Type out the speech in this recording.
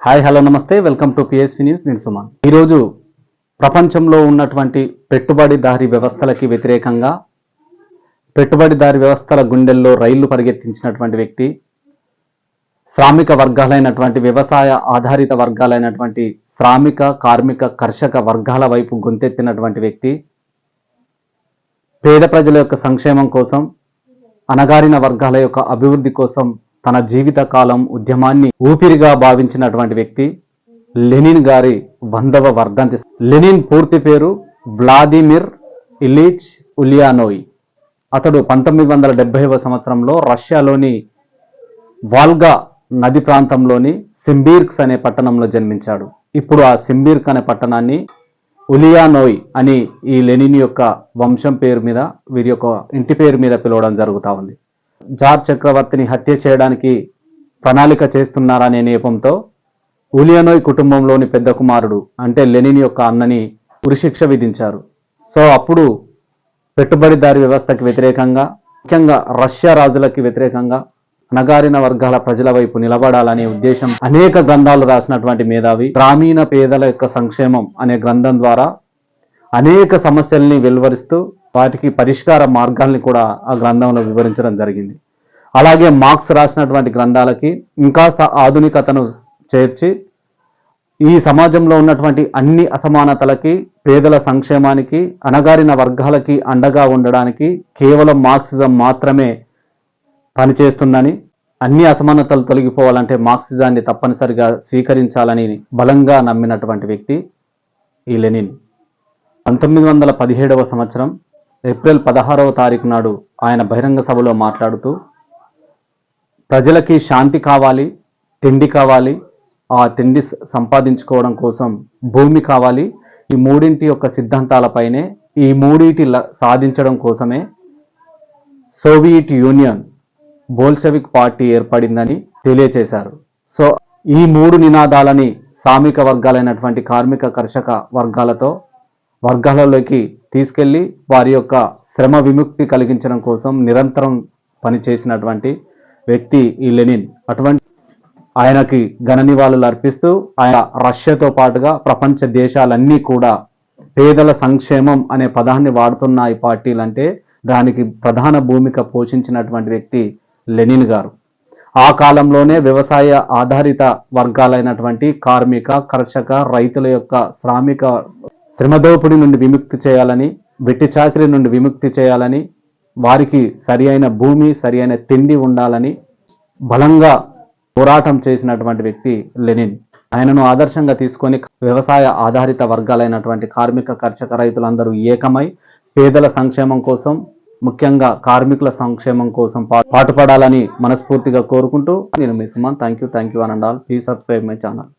Hi hello నమస్తే. Welcome to PSP news నేను సుమన్. ఈరోజు ప్రపంచంలో ఉన్నటువంటి పెట్టుబడిదారి వ్యవస్థలకి వ్యతిరేకంగా పెట్టుబడిదారి వ్యవస్థల గుండెల్లో రైళ్ళు పరిగెత్తించినటువంటి వ్యక్తి శ్రామిక వర్గాలైనటువంటి వ్యవసాయ ఆధారిత వర్గాలైనటువంటి శ్రామిక కార్మిక కర్షక వర్గాల వైపు గొంతెత్తినటువంటి వ్యక్తి పేద ప్రజల యొక్క సంక్షేమం కోసం అణగారిన వర్గాల యొక్క అభివృద్ధి కోసం తన జీవిత కాలం ఉద్యమాన్ని ఊపిరిగా భావించినటువంటి వ్యక్తి లెనిన్ గారి వందవ వర్ధంతి. లెనిన్ పూర్తి పేరు వ్లాదిమిర్ ఇలీచ్ ఉలియానోయ్. అతడు పంతొమ్మిది వందల డెబ్బైవ సంవత్సరంలో రష్యాలోని వాల్గా నది ప్రాంతంలోని సింబీర్క్స్ అనే పట్టణంలో జన్మించాడు. ఇప్పుడు ఆ సింబీర్క్ అనే పట్టణాన్ని ఉలియానోయ్ అని ఈ లెనిన్ యొక్క వంశం పేరు మీద వీరి యొక్క ఇంటి పేరు మీద పిలవడం జరుగుతూ ఉంది. జార్ చక్రవర్తిని హత్య చేయడానికి ప్రణాళిక చేస్తున్నారనే నేపంతో ఉలియనోయ్ కుటుంబంలోని పెద్ద కుమారుడు అంటే లెనిన్ యొక్క అన్నని ఉరిశిక్ష విధించారు. సో అప్పుడు పెట్టుబడిదారి వ్యవస్థకి వ్యతిరేకంగా ముఖ్యంగా రష్యా రాజులకి వ్యతిరేకంగా అణగారిన వర్గాల ప్రజల వైపు నిలబడాలనే ఉద్దేశం అనేక గ్రంథాలు రాసినటువంటి మేధావి గ్రామీణ పేదల యొక్క సంక్షేమం అనే గ్రంథం ద్వారా అనేక సమస్యల్ని వెలువరిస్తూ వాటికి పరిష్కార మార్గాల్ని కూడా ఆ గ్రంథంలో వివరించడం జరిగింది. అలాగే మార్క్స్ రాసినటువంటి గ్రంథాలకి ఇంకాస్త ఆధునికతను చేర్చి ఈ సమాజంలో ఉన్నటువంటి అన్ని అసమానతలకి పేదల సంక్షేమానికి అణగారిన వర్గాలకి అండగా ఉండడానికి కేవలం మార్క్సిజం మాత్రమే పనిచేస్తుందని అన్ని అసమానతలు తొలగిపోవాలంటే మార్క్సిజాన్ని తప్పనిసరిగా స్వీకరించాలని బలంగా నమ్మినటువంటి వ్యక్తి ఈ లెనిన్. పంతొమ్మిది వందల పదిహేడవ సంవత్సరం ఏప్రిల్ పదహారవ తారీఖు నాడు ఆయన బహిరంగ సభలో మాట్లాడుతూ ప్రజలకి శాంతి కావాలి తిండి కావాలి ఆ తిండి సంపాదించుకోవడం కోసం భూమి కావాలి ఈ మూడింటి యొక్క సిద్ధాంతాలపైనే ఈ మూడింటి ల- సాధించడం కోసమే సోవియట్ యూనియన్ బోల్షవిక్ పార్టీ ఏర్పడిందని తెలియచేశారు. సో ఈ మూడు నినాదాలని సామిక వర్గాలైనటువంటి కార్మిక కర్షక వర్గాలతో వర్గాలలోకి తీసుకెళ్ళి వారి యొక్క శ్రమ విముక్తి కలిగించడం కోసం నిరంతరం పనిచేసినటువంటి వ్యక్తి ఈ లెనిన్. అటువంటి ఆయనకి ఘన నివాళులు అర్పిస్తూ ఆయన రష్యాతో పాటుగా ప్రపంచ దేశాలన్నీ కూడా పేదల సంక్షేమం అనే పదాన్ని వాడుతున్న ఈ పార్టీలు అంటే దానికి ప్రధాన భూమిక పోషించినటువంటి వ్యక్తి లెనిన్ గారు. ఆ కాలంలోనే వ్యవసాయ ఆధారిత వర్గాలైనటువంటి కార్మిక కర్షక రైతుల యొక్క శ్రామిక శ్రమదోపిడి నుండి విముక్తి చేయాలని వెట్టి చాకరి నుండి విముక్తి చేయాలని వారికి సరి అయిన భూమి సరి అయిన తిండి ఉండాలని బలంగా పోరాటం చేసినటువంటి వ్యక్తి లెనిన్. ఆయనను ఆదర్శంగా తీసుకొని వ్యవసాయ ఆధారిత వర్గాలైనటువంటి కార్మిక కర్షక రైతులందరూ ఏకమై పేదల సంక్షేమం కోసం ముఖ్యంగా కార్మికుల సంక్షేమం కోసం పా- పాటుపడాలని మనస్ఫూర్తిగా కోరుకుంటూ నేను మీ Suman. Thank you thank you అనండాల్ please subscribe my channel